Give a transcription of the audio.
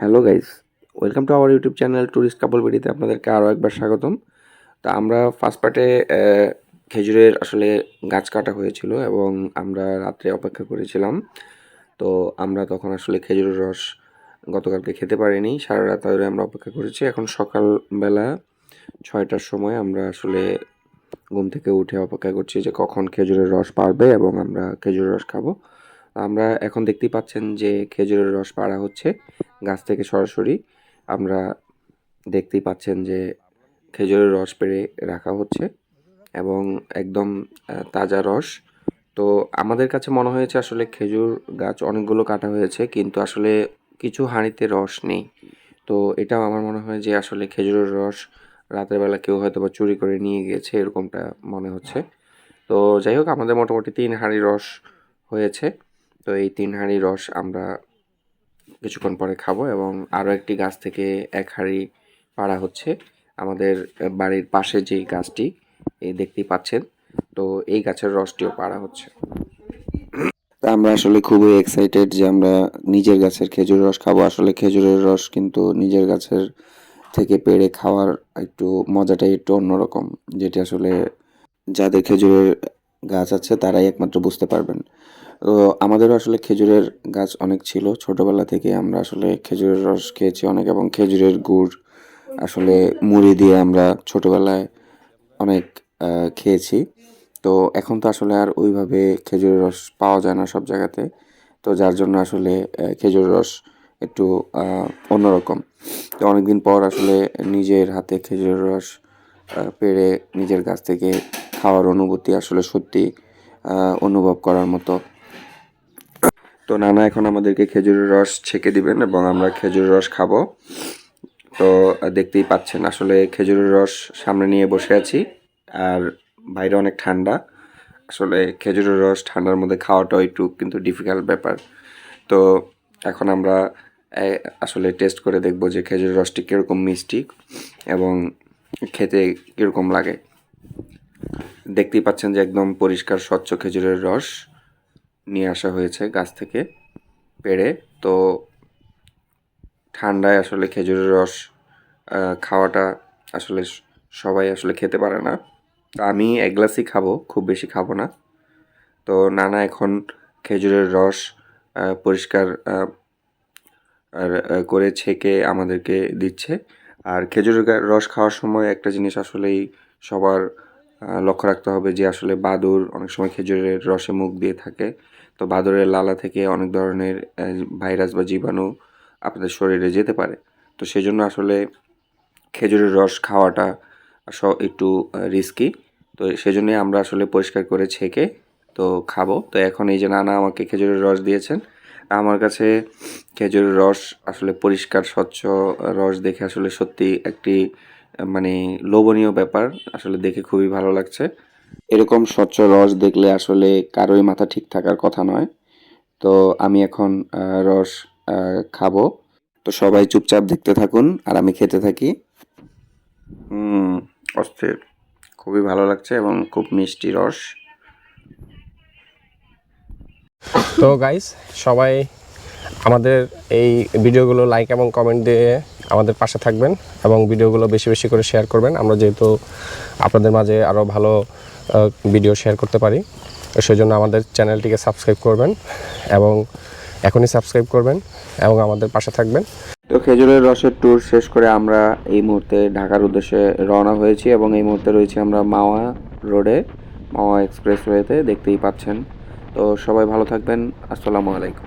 Hello guys, welcome to our YouTube channel tourist couple বিডিতে আপনাদেরকে আরও একবার স্বাগতম। তা আমরা ফার্স্ট পার্টে খেজুরের আসলে গাছ কাটা হয়েছিল এবং আমরা রাত্রে অপেক্ষা করেছিলাম। তো আমরা তখন আসলে খেজুরের রস গতকালকে খেতে পারিনি, সারা রাত ধরে আমরা অপেক্ষা করেছি। এখন সকালবেলা ছয়টার সময় আমরা আসলে ঘুম থেকে উঠে অপেক্ষা করছি যে কখন খেজুরের রস পারবে এবং আমরা খেজুরের রস খাব। আমরা এখন দেখতেই পাচ্ছেন যে খেজুরের রস পাড়া হচ্ছে। গাছ থেকে সরাসরি আমরা দেখতেই পাচ্ছেন যে খেজুরের রস পেড়ে রাখা হচ্ছে এবং একদম তাজা রস। তো আমাদের কাছে মনে হয়েছে আসলে খেজুর গাছ অনেকগুলো কাটা হয়েছে, কিন্তু আসলে কিছু হাঁড়িতে রস নেই। তো এটাও আমার মনে হয় যে আসলে খেজুরের রস রাতের বেলা কেউ হয়তো বা চুরি করে নিয়ে গিয়েছে, এরকমটা মনে হচ্ছে। তো যাই হোক, আমাদের মোটামুটি তিন হাঁড়ি রস হয়েছে। তো এই তিন হাঁড়ি রস আমরা কিছুক্ষণ পরে খাব এবং আরও একটি গাছ থেকে এক হাঁড়ি পাড়া হচ্ছে আমাদের বাড়ির পাশে যেই গাছটি, এই দেখতেই পাচ্ছেন। তো এই গাছের রসটিও পাড়া হচ্ছে। আমরা আসলে খুবই এক্সাইটেড যে আমরা নিজের গাছের খেজুরের রস খাব। আসলে খেজুরের রস কিন্তু নিজের গাছের থেকে পেড়ে খাওয়ার একটু মজাটাই একটু অন্যরকম, যেটি আসলে যাদের খেজুরের গাছ আছে তারাই একমাত্র বুঝতে পারবেন। তো আমাদেরও আসলে খেজুরের গাছ অনেক ছিল। ছোটবেলা থেকে আমরা আসলে খেজুরের রস খেয়েছি অনেক এবং খেজুরের গুড় আসলে মুড়ি দিয়ে আমরা ছোটবেলায় অনেক খেয়েছি। তো এখন তো আসলে আর ওইভাবে খেজুরের রস পাওয়া যায় না সব জায়গাতে। তো যার জন্য আসলে খেজুরের রস একটু অন্যরকম। তো অনেকদিন পর আসলে নিজের হাতে খেজুরের রস পেড়ে নিজের গাছ থেকে খাওয়ার অনুভূতি আসলে সত্যি অনুভব করার মতো। তো নানা এখন আমাদেরকে খেজুরের রস ছেঁকে দিবেন এবং আমরা খেজুরের রস খাব। তো দেখতেই পাচ্ছেন, আসলে খেজুরের রস সামনে নিয়ে বসে আছি আর বাইরে অনেক ঠান্ডা। আসলে খেজুরের রস ঠান্ডার মধ্যে খাওয়াটাও একটু কিন্তু ডিফিকাল্ট ব্যাপার। তো এখন আমরা আসলে টেস্ট করে দেখব যে খেজুরের রসটি কীরকম মিষ্টি এবং খেতে কীরকম লাগে। দেখতেই পাচ্ছেন যে একদম পরিষ্কার স্বচ্ছ খেজুরের রস। নিয়ে আসা হয়েছে গাছ থেকে পেড়ে। তো ঠান্ডায় আসলে খেজুরের রস খাওয়াটা আসলে সবাই আসলে খেতে পারে না। তো আমি এক গ্লাসই খাব, খুব বেশি খাব না। তো নানা এখন খেজুরের রস পরিষ্কার করে ছেঁকে আমাদেরকে দিচ্ছে। আর খেজুরের রস খাওয়ার সময় একটা জিনিস আসলেই সবার লক্ষ্য রাখতে হবে যে আসলে বাদুর অনেক সময় খেজুরের রসে মুখ দিয়ে থাকে। তো বাদুরের লালা থেকে অনেক ধরনের ভাইরাস বা জীবাণু আপনাদের শরীরে যেতে পারে। তো সেই জন্য আসলে খেজুরের রস খাওয়াটা স- একটু রিস্কি তো সেজন্যই আমরা আসলে পরিষ্কার করে ছেঁকে তো খাব। তো এখন এই যে নানা আমাকে খেজুরের রস দিয়েছেন আমার কাছে খেজুরের রস আসলে পরিষ্কার, স্বচ্ছ রস দেখে আসলে সত্যি একটি মানে লোভনীয় ব্যাপার। আসলে দেখে খুবই ভালো লাগছে। এরকম স্বচ্ছ রস দেখলে আসলে কারোই মাথা ঠিক থাকার কথা নয়। তো আমি এখন রস খাব। তো সবাই চুপচাপ দেখতে থাকুন আর আমি খেতে থাকি। হুম, অস্থির। খুবই ভালো লাগছে এবং খুব মিষ্টি রস। তো গাইস সবাই আমাদের এই ভিডিওগুলো লাইক এবং কমেন্ট দিয়ে আমাদের পাশে থাকবেন এবং ভিডিওগুলো বেশি বেশি করে শেয়ার করবেন। আমরা যেহেতু আপনাদের মাঝে আরও ভালো ভিডিও শেয়ার করতে পারি। তো সেই জন্য আমাদের চ্যানেলটিকে সাবস্ক্রাইব করবেন এবং এখনই সাবস্ক্রাইব করবেন এবং আমাদের পাশে থাকবেন। তো খেজুরের রসের ট্যুর শেষ করে আমরা এই মুহূর্তে ঢাকার উদ্দেশ্যে রওনা হয়েছি এবং এই মুহূর্তে রয়েছি আমরা মাওয়া রোডে, মাওয়া এক্সপ্রেসওয়েতে দেখতেই পাচ্ছেন। তো সবাই ভালো থাকবেন। আসসালামু আলাইকুম।